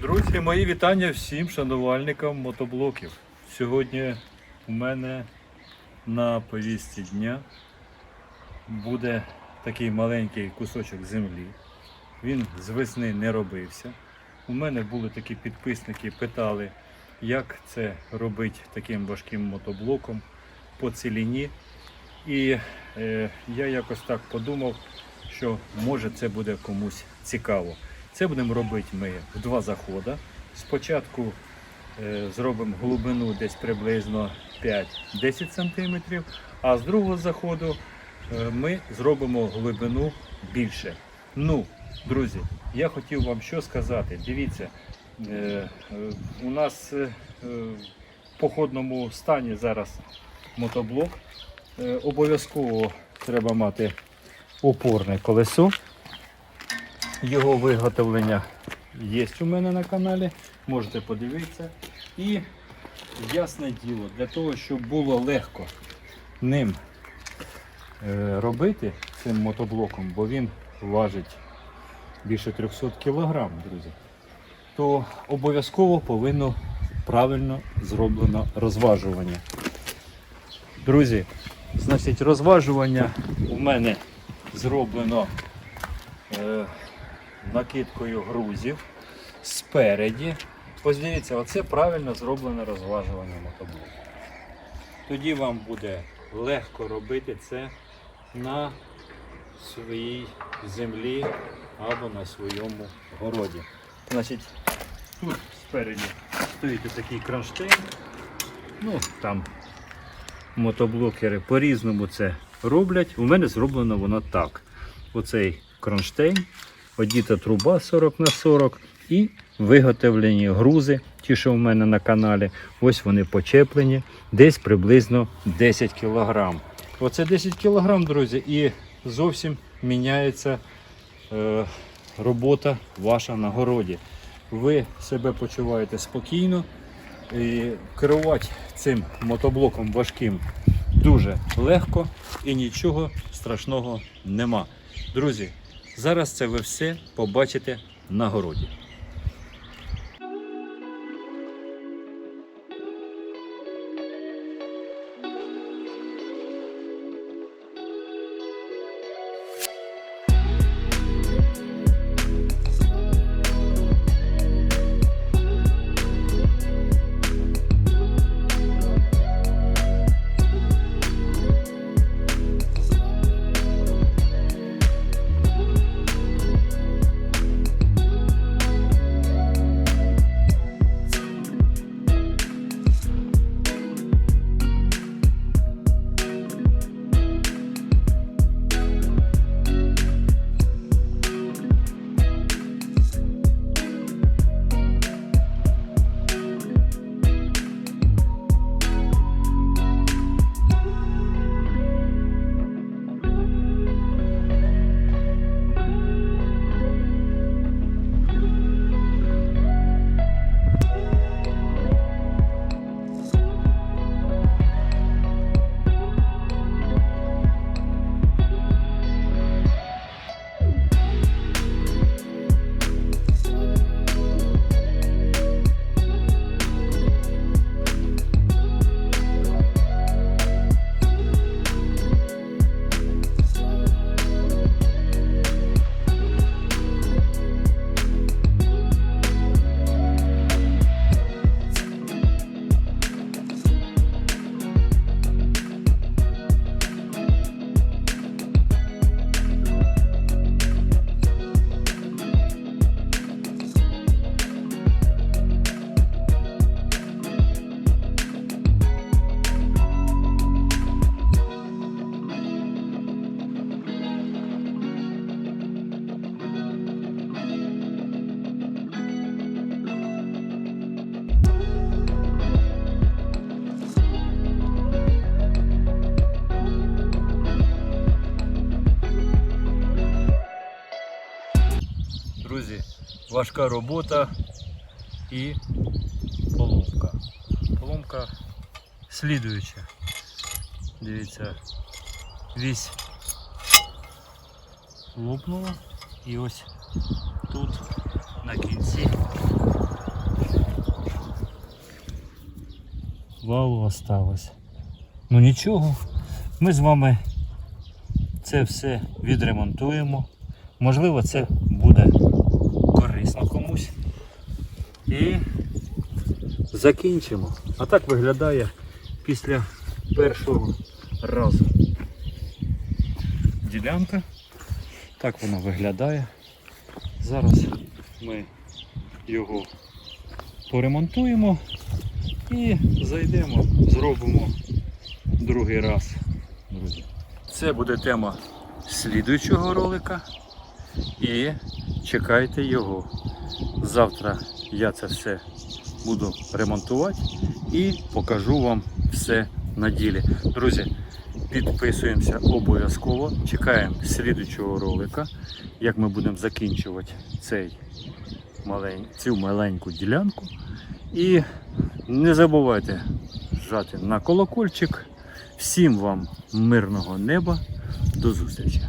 Друзі, мої вітання всім шанувальникам мотоблоків. Сьогодні у мене на повістці дня буде такий маленький кусочок землі. Він з весни не робився. У мене були такі підписники, питали, як це робити таким важким мотоблоком по ціліні. І е, я якось так подумав, що може це буде комусь цікаво. Це будемо робити ми в два заходи. Спочатку е, зробимо глибину десь приблизно 5-10 см, а з другого заходу е, ми зробимо глибину більше. Ну, друзі, я хотів вам що сказати. Дивіться, е, у нас в походному стані зараз мотоблок. Обов'язково треба мати опорне колесо. Його виготовлення є у мене на каналі, можете подивитися. І ясне діло, для того, щоб було легко ним е, робити цим мотоблоком, бо він важить більше 300 кг, друзі, то обов'язково повинно правильно зроблено розважування. Друзі, значить, розважування у мене зроблено е, накидкою грузів спереді. Ось дивіться, оце правильно зроблене розважування мотоблоку. Тоді вам буде легко робити це на своїй землі або на своєму городі. Значить, тут спереді стоїть такий кронштейн. Ну, там мотоблокери по-різному це роблять. У мене зроблено воно так. Оцей кронштейн, одіта труба 40 на 40 і виготовлені грузи, ті, що в мене на каналі. Ось вони почеплені, десь приблизно 10 кг. Оце 10 кг, друзі, і зовсім міняється е, робота ваша на городі. Ви себе почуваєте спокійно. І керувати цим мотоблоком важким дуже легко і нічого страшного нема. Друзі, зараз це ви все побачите на городі. Важка робота і поломка. Поломка слідуюча. Дивіться, вісь лопнула і ось тут на кінці. Валу осталось. Ну нічого, ми з вами це все відремонтуємо. Можливо, це корисно комусь. І закінчимо. А так виглядає після першого разу. Ділянка. Так воно виглядає. Зараз ми його поремонтуємо і зайдемо, зробимо другий раз, друзі. Це буде тема слідуючого ролика. І чекайте його. Завтра я це все буду ремонтувати і покажу вам все на ділі. Друзі, підписуємося обов'язково. Чекаємо слідуючого ролика, як ми будемо закінчувати цей малень... цю маленьку ділянку. І не забувайте жати на колокольчик. Всім вам мирного неба. До зустрічі!